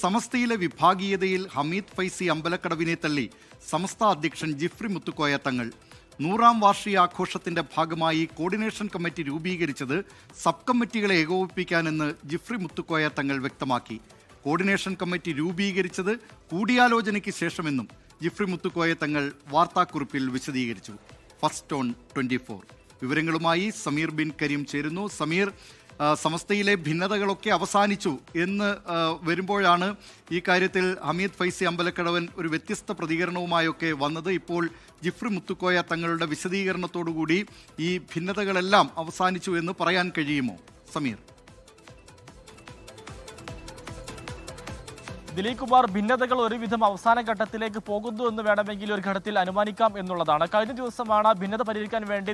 സമസ്തയിലെ വിഭാഗീയതയിൽ ഹമീദ് ഫൈസി അമ്പലക്കടവിനെ തള്ളി സമസ്ത അധ്യക്ഷൻ ജിഫ്രി മുത്തുക്കോയ തങ്ങൾ. നൂറാം വാർഷിക ആഘോഷത്തിന്റെ ഭാഗമായി കോർഡിനേഷൻ കമ്മിറ്റി രൂപീകരിച്ചത് സബ് കമ്മിറ്റികളെ ഏകോപിപ്പിക്കാനെന്ന് ജിഫ്രി മുത്തുക്കോയ തങ്ങൾ വ്യക്തമാക്കി. കോർഡിനേഷൻ കമ്മിറ്റി രൂപീകരിച്ചത് കൂടിയാലോചനയ്ക്ക് ശേഷമെന്നും ജിഫ്രി മുത്തുക്കോയ തങ്ങൾ വാർത്താക്കുറിപ്പിൽ വിശദീകരിച്ചു. ഫസ്റ്റ് ഓൺ ട്വന്റി വിവരങ്ങളുമായി സമീർ ബിൻ കരീം ചേരുന്നു. സമീർ സമസ്തയിലെ ഭിന്നതകളൊക്കെ അവസാനിച്ചു എന്ന് വരുമ്പോഴാണ് ഈ കാര്യത്തിൽ ഹമീദ് ഫൈസി അമ്പലക്കടവൻ ഒരു വ്യത്യസ്ത പ്രതികരണവുമായൊക്കെ വന്നത്. ഇപ്പോൾ ജിഫ്രി മുത്തുക്കോയ തങ്ങളുടെ വിശദീകരണത്തോടുകൂടി ഈ ഭിന്നതകളെല്ലാം അവസാനിച്ചു എന്ന് പറയാൻ കഴിയുമോ? സമീർ. ദിലീപ് കുമാർ ഭിന്നതകൾ ഒരുവിധം അവസാന ഘട്ടത്തിലേക്ക് പോകുന്നു എന്ന് വേണമെങ്കിൽ ഒരു ഘട്ടത്തിൽ അനുമാനിക്കാം എന്നുള്ളതാണ്. കഴിഞ്ഞ ദിവസമാണ് ഭിന്നത പരിഹരിക്കാൻ വേണ്ടി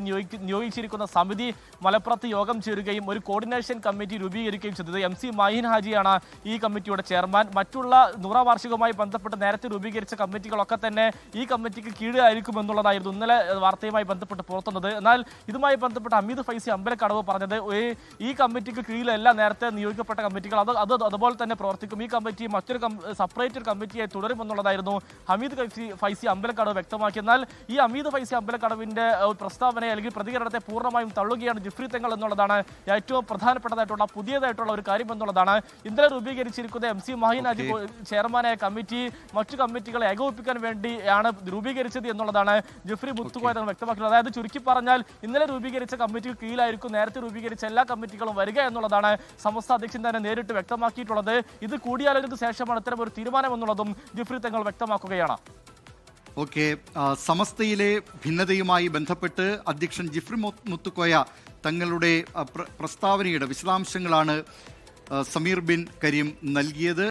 നിയോഗിച്ചിരിക്കുന്ന സമിതി മലപ്പുറത്ത് യോഗം ചേരുകയും ഒരു കോർഡിനേഷൻ കമ്മിറ്റി രൂപീകരിക്കുകയും ചെയ്തത്. എം സി മാഹിൻ ഹാജിയാണ് ഈ കമ്മിറ്റിയുടെ ചെയർമാൻ. മറ്റുള്ള നൂറാം വാർഷികവുമായി ബന്ധപ്പെട്ട് നേരത്തെ രൂപീകരിച്ച കമ്മിറ്റികളൊക്കെ തന്നെ ഈ കമ്മിറ്റിക്ക് കീഴിലായിരിക്കും എന്നുള്ളതായിരുന്നു ഇന്നലെ വാർത്തയുമായി ബന്ധപ്പെട്ട് പുറത്തുന്നത്. എന്നാൽ ഇതുമായി ബന്ധപ്പെട്ട് അമീദ് ഫൈസി അമ്പലക്കടവ് പറഞ്ഞത് ഈ കമ്മിറ്റിക്ക് കീഴിലല്ല നേരത്തെ നിയോഗിക്കപ്പെട്ട കമ്മിറ്റികൾ. അത് അത് അതുപോലെ തന്നെ പ്രവർത്തിക്കും. ഈ കമ്മിറ്റി മറ്റൊരു സെപ്പറേറ്റ് ഒരു കമ്മിറ്റിയായി തുടരുമെന്നുള്ളതായിരുന്നു ഹമീദ് ഫൈസി ഫൈസി അമ്പലക്കടവ് വ്യക്തമാക്കി. എന്നാൽ ഈ അമീദ് ഫൈസി അമ്പലക്കടവിന്റെ പ്രസ്താവനയെ അല്ലെങ്കിൽ പ്രതികരണത്തെ പൂർണമായും തള്ളുകയാണ് ജിഫ്രി തെങ്ങൾ എന്നുള്ളതാണ് ഏറ്റവും പ്രധാനപ്പെട്ടതായിട്ടുള്ള പുതിയതായിട്ടുള്ള ഒരു കാര്യം എന്നുള്ളതാണ്. ഇന്നലെ രൂപീകരിച്ചിരിക്കുന്ന എം സി മഹീനാജി ചെയർമാനായ കമ്മിറ്റി മറ്റു കമ്മിറ്റികളെ ഏകോപിപ്പിക്കാൻ വേണ്ടിയാണ് രൂപീകരിച്ചത് എന്നുള്ളതാണ് ജിഫ്രി മുത്തുകോയ വ്യക്തമാക്കുന്നത് അതായത് ചുരുക്കി പറഞ്ഞാൽ ഇന്നലെ രൂപീകരിച്ച കമ്മിറ്റിക്ക് കീഴിലായിരിക്കും നേരത്തെ രൂപീകരിച്ച എല്ലാ കമ്മിറ്റികളും വരിക എന്നുള്ളതാണ് സമസ്ത അധ്യക്ഷൻ തന്നെ നേരിട്ട് വ്യക്തമാക്കിയിട്ടുള്ളത്. ഇത് കൂടിയാലോചനയ്ക്ക് ശേഷമാണ് ഇത്തരം ഒരു തീരുമാനം എന്നുള്ളതും ജിഫ്രി തങ്ങൾ വ്യക്തമാക്കുകയാണ്. ഓക്കെ സമസ്തയിലെ ഭിന്നതയുമായി ബന്ധപ്പെട്ട് അധ്യക്ഷൻ ജിഫ്രി മുത്തുക്കോയ തങ്ങളുടെ പ്രസ്താവനയുടെ വിശദാംശങ്ങളാണ് സമീർ ബിൻ കരീം നൽകിയത്.